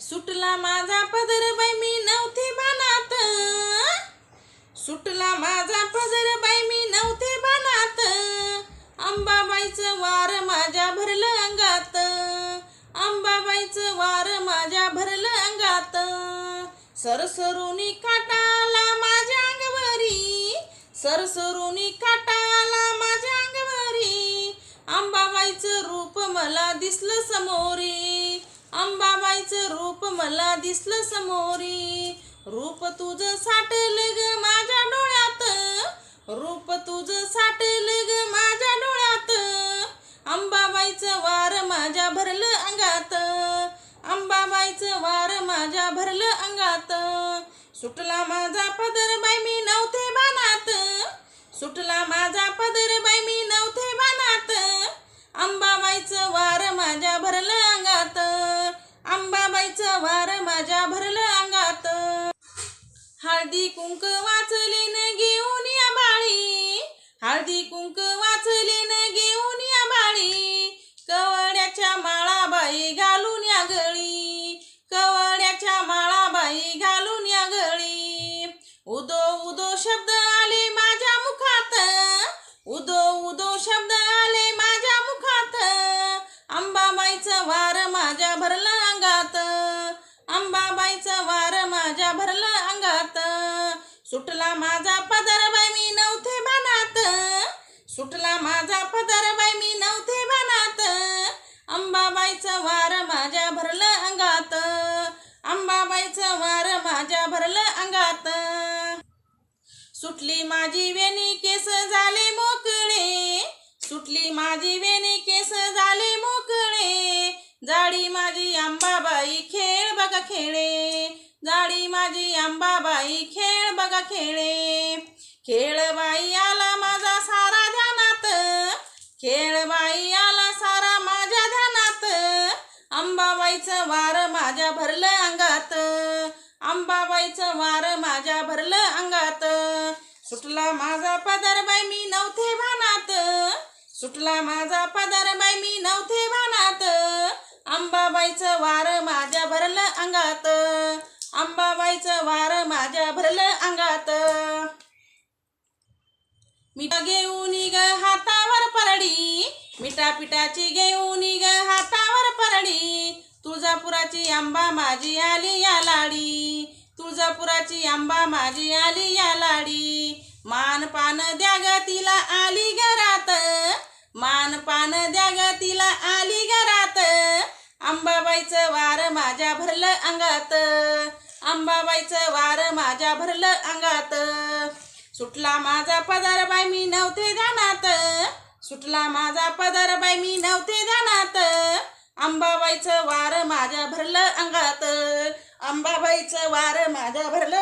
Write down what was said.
सुटला माझा पदर बाई मी नव्हते बनात. सुटला माझा पदर बाई मी नव्हते बनात. अंबाबाईचं वार माझ्या भरलं अंगात. अंबाबाईचं वार माझ्या भरलं अंगात. सरसरुनी काटाला माझ्या अंगवरी. सरसरुनी काटाला माझ्या अंगवरी. अंबाबाईचं रूप मला दिसलं समोरी. अंबाबाईचं रूप मला दिसलं समोरी. रूप तुझं साठलं ग माझ्या डोळ्यात. रूप तुझं साठलं ग माझ्या डोळ्यात. अंबाबाईचं वार माझ्या भरलं अंगात. अंबाबाईचं वार माझ्या भरलं अंगात. सुटला माझा पदर हळदी कुंक वाचले न घेऊन या बाळी. हळदी कुंक वाचले न घेऊन या बाळी. कवड्याच्या माळाबाई घालून या गळी. कवड्याच्या माळाबाई घालून या गळी. उदो उदो शब्द आले माझ्या मुखात. उदो सुटला माझा पदर बाई मी नव्हते मनात. सुटला माझा पदर बाई मी नव्हते मनात. अंबाबाईचं वार माझ्या भरलं अंगात. अंबाबाईचं वार माझ्या भरलं अंगात. सुटली माझी वेणी केस झाले मोकळे. सुटली माझी वेणी केस झाले मोकळे. जाडी माझी अंबाबाई खेळ बघा खेळे. जाडी माझी अंबाबाई खेळ खेळे. खेळ बाई आला माझा सारा ध्यानात. खेळ बाई आला सारा माझ्या ध्यानात. अंबाबाईचं वार माझ्या भरलं अंगात. अंबाबाईचं वार माझ्या भरलं अंगात. सुटला माझा पदर बाई मी नव्हते भानात. सुटला माझा पदर बाई मी नव्हते भानात. अंबाबाईचं वार माझ्या भरलं अंगात. अंबाबाईचं वार माझ्या भरलं अंगात. मिठा घेऊन ग हातावर परडी मिठा पिठाची घेऊन ग हातावर परडी. तुळजापुराची आंबा माझी आली या लाडी तुळजापुराची आंबा माझी आली या लाडी. मान पान द्या ग तिला आली घरात मान पान द्या ग तिला आली घरात. अंबाबाईचं वार माझ्या भरलं अंगात. अंबाबाईचं वार माझ्या भरलं अंगात. सुटला माझा पदार बाई मी नव्हते जाणात. सुटला माझा पदार बाई मी नव्हते जाणात. अंबाबाईचं वार माझ्या भरलं अंगात. अंबाबाईचं वार माझ्या भरलं